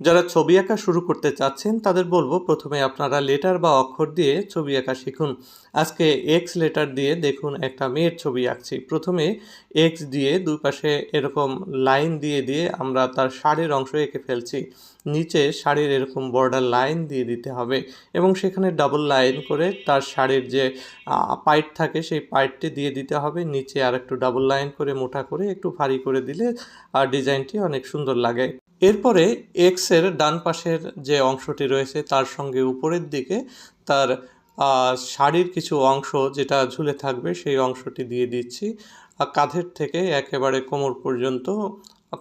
যারা ছবি আঁকা শুরু করতে চাচ্ছেন, তাদের বলব প্রথমে আপনারা লেটার বা অক্ষর দিয়ে ছবি আঁকা শিখুন। আজকে এক্স লেটার দিয়ে দেখুন একটা মেয়ের ছবি আঁকছি। প্রথমে এক্স দিয়ে দুই পাশে এরকম লাইন দিয়ে দিয়ে আমরা তার শাড়ির অংশ এঁকে ফেলছি। নিচে শাড়ির এরকম বর্ডার লাইন দিয়ে দিতে হবে এবং সেখানে ডাবল লাইন করে তার শাড়ির যে পাইট থাকে সেই পাইটটি দিয়ে দিতে হবে। নিচে আর একটু ডাবল লাইন করে মোটা করে একটু ভারী করে দিলে আর ডিজাইনটি অনেক সুন্দর লাগে। এরপরে এক্সের ডান পাশের যে অংশটি রয়েছে, তার সঙ্গে উপরের দিকে তার শাড়ির কিছু অংশ যেটা ঝুলে থাকবে, সেই অংশটি দিয়ে দিচ্ছি। কাঁধের থেকে একেবারে কোমর পর্যন্ত,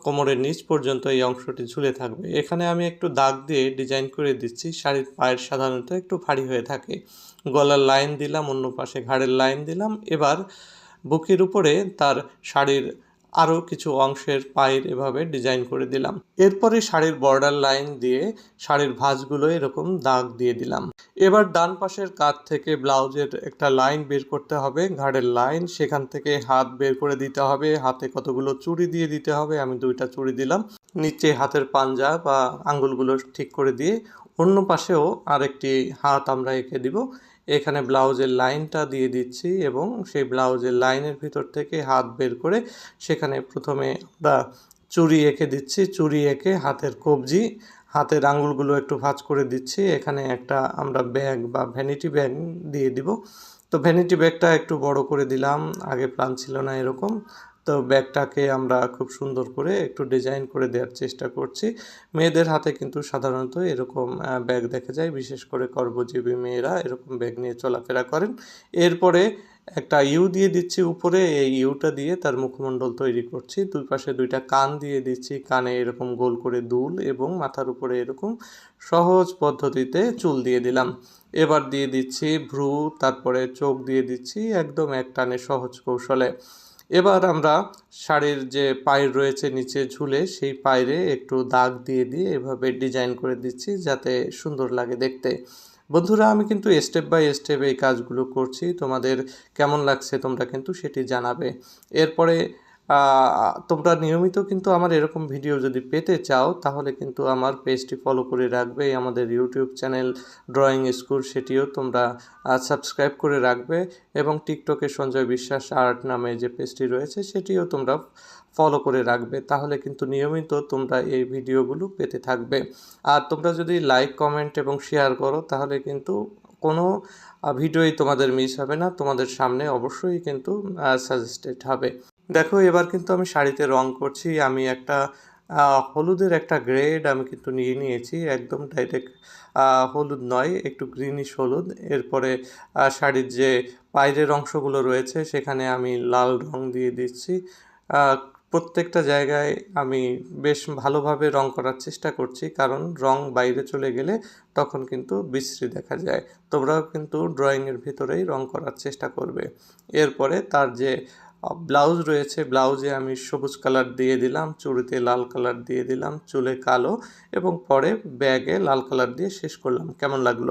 কোমরের নিচ পর্যন্ত এই অংশটি ঝুলে থাকবে। এখানে আমি একটু দাগ দিয়ে ডিজাইন করে দিচ্ছি। শাড়ির পায়ের সাধারণত একটু ভারী হয়ে থাকে। গলার লাইন দিলাম, অন্য পাশে ঘাড়ের লাইন দিলাম। এবার বুকের উপরে তার শাড়ির আরও কিছু অংশের পায়ের এভাবে ডিজাইন করে দিলাম। এরপরে শাড়ির বর্ডার লাইন দিয়ে শাড়ির ভাঁজগুলো এরকম দাগ দিয়ে দিলাম। এবার ডান পাশের কাত থেকে ব্লাউজের একটা লাইন বের করতে হবে। ঘাড়ের লাইন, সেখান থেকে হাত বের করে দিতে হবে। হাতে কতগুলো চুড়ি দিয়ে দিতে হবে, আমি দুইটা চুড়ি দিলাম। নিচে হাতের পাঞ্জা বা আঙ্গুলগুলো ঠিক করে দিয়ে অন্য পাশেও আরেকটি হাত আমরা এঁকে দিব। এখানে ব্লাউজের লাইনটা দিয়ে দিচ্ছি এবং সেই ব্লাউজের লাইনের ভিতর থেকে হাত বের করে সেখানে প্রথমে আমরা চুরি এঁকে দিচ্ছি। চুরি এঁকে হাতের কবজি, হাতের আঙুলগুলো একটু ভাঁজ করে দিচ্ছি। এখানে একটা আমরা ব্যাগ বা ভ্যানিটি ব্যাগ দিয়ে দিব। তো ভ্যানিটি ব্যাগটা একটু বড় করে দিলাম। আগে প্ল্যান ছিল না এরকম। তো ব্যাগটাকে আমরা খুব সুন্দর করে একটু ডিজাইন করে দেওয়ার চেষ্টা করছি। মেয়েদের হাতে কিন্তু সাধারণত এরকম ব্যাগ দেখা যায়। বিশেষ করে কর্মজীবী মেয়েরা এরকম ব্যাগ নিয়ে চলাফেরা করেন। এরপরে একটা ইউ দিয়ে দিচ্ছি উপরে। এই ইউটা দিয়ে তার মুখমণ্ডল তৈরি করছি। দুই পাশে দুইটা কান দিয়ে দিচ্ছি। কানে এরকম গোল করে দুল এবং মাথার উপরে এরকম সহজ পদ্ধতিতে চুল দিয়ে দিলাম। এবার দিয়ে দিচ্ছি ভ্রু, তারপরে চোখ দিয়ে দিচ্ছি একদম এক টানে সহজ কৌশলে। এবার আমরা শাড়ির যে পায়ের রয়েছে নিচে ঝুলে সেই পায়রে একটু দাগ দিয়ে দিয়ে এভাবে ডিজাইন করে দিচ্ছি যাতে সুন্দর লাগে দেখতে। বন্ধুরা, আমি কিন্তু স্টেপ বাই স্টেপ এই কাজগুলো করছি। তোমাদের কেমন লাগছে তোমরা কিন্তু সেটি জানাবে। এরপরে তোমরা নিয়মিত কিন্তু আমার এরকম ভিডিও যদি পেতে চাও, তাহলে কিন্তু আমার পেজটি ফলো করে রাখবে। আমাদের ইউটিউব চ্যানেল ড্রয়িং স্কুল সেটিও তোমরা সাবস্ক্রাইব করে রাখবে এবং টিকটকে সঞ্জয় বিশ্বাস আর্ট নামে যে পেজটি রয়েছে, সেটিও তোমরা ফলো করে রাখবে। তাহলে কিন্তু নিয়মিত তোমরা এই ভিডিওগুলো পেতে থাকবে। আর তোমরা যদি লাইক কমেন্ট এবং শেয়ার করো, তাহলে কিন্তু কোনো ভিডিওই তোমাদের মিস হবে না। তোমাদের সামনে অবশ্যই কিন্তু সাজেস্টেড হবে। দেখো, এবার কিন্তু আমি শাড়িতে রং করছি, আমি একটা হলুদের একটা গ্রেড আমি কিন্তু নিয়ে নিয়েছি, একদম ডাইরেক্ট হলুদ নয়, একটু গ্রিনিশ হলুদ। এরপরে শাড়ির যে বাইরের অংশগুলো রয়েছে, সেখানে আমি লাল রং দিয়ে দিচ্ছি। প্রত্যেকটা জায়গায় আমি বেশ ভালোভাবে রং করার চেষ্টা করছি, কারণ রং বাইরে চলে গেলে তখন কিন্তু বিশ্রী দেখা যায়। তোমরাও কিন্তু ড্রয়িংয়ের ভিতরেই রং করার চেষ্টা করবে। এরপরে তার যে ব্লাউজ রয়েছে ব্লাউজে আমি সবুজ কালার দিয়ে দিলাম, চুড়িতে লাল কালার দিয়ে দিলাম, চুলে কালো এবং পরে ব্যাগে লাল কালার দিয়ে শেষ করলাম। কেমন লাগল?